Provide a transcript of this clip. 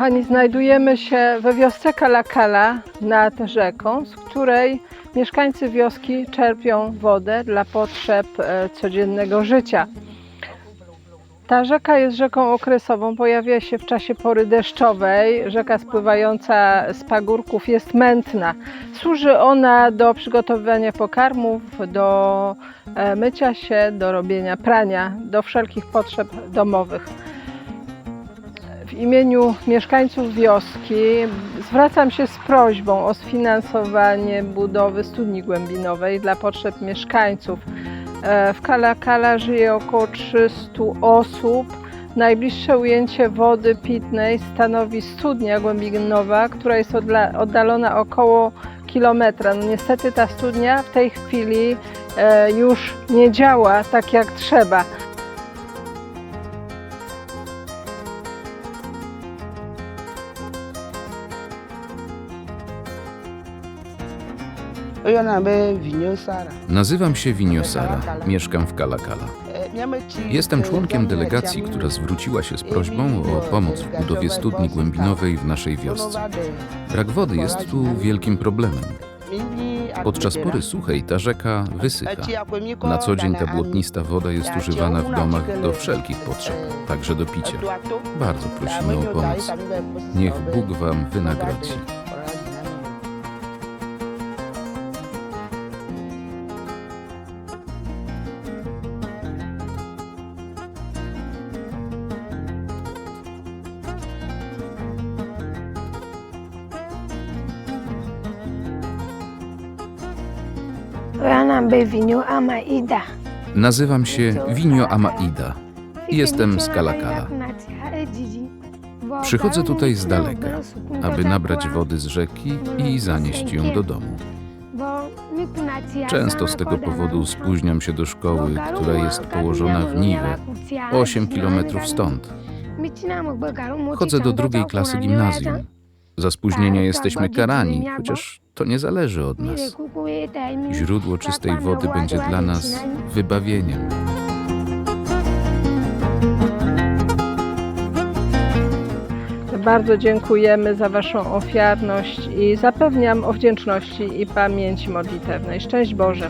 Kochani, znajdujemy się we wiosce Kalakala nad rzeką, z której mieszkańcy wioski czerpią wodę dla potrzeb e, codziennego życia. Ta rzeka jest rzeką okresową, pojawia się w czasie pory deszczowej. Rzeka spływająca z pagórków jest mętna. Służy ona do przygotowywania pokarmów, do e, mycia się, do robienia prania, do wszelkich potrzeb domowych. W imieniu mieszkańców wioski zwracam się z prośbą o sfinansowanie budowy studni głębinowej dla potrzeb mieszkańców. E, W Kalakala żyje około 300 osób. Najbliższe ujęcie wody pitnej stanowi studnia głębinowa, która jest oddalona około kilometra. No niestety ta studnia w tej chwili e, już nie działa tak jak trzeba. Nazywam się Winiosara, mieszkam w Kalakala. Jestem członkiem delegacji, która zwróciła się z prośbą o pomoc w budowie studni głębinowej w naszej wiosce. Brak wody jest tu wielkim problemem. Podczas pory suchej ta rzeka wysycha. Na co dzień ta błotnista woda jest używana w domach do wszelkich potrzeb, także do picia. Bardzo prosimy o pomoc. Niech Bóg Wam wynagrodzi. Nazywam się Winio Amaida. Jestem z Kalakala. Przychodzę tutaj z daleka, aby nabrać wody z rzeki i zanieść ją do domu. Często z tego powodu spóźniam się do szkoły, która jest położona w Niwie, 8 kilometrów stąd. Chodzę do drugiej klasy gimnazjum. Za spóźnienia jesteśmy karani, chociaż to nie zależy od nas. Źródło czystej wody będzie dla nas wybawieniem. Bardzo dziękujemy za Waszą ofiarność i zapewniam o wdzięczności i pamięci modlitewnej. Szczęść Boże!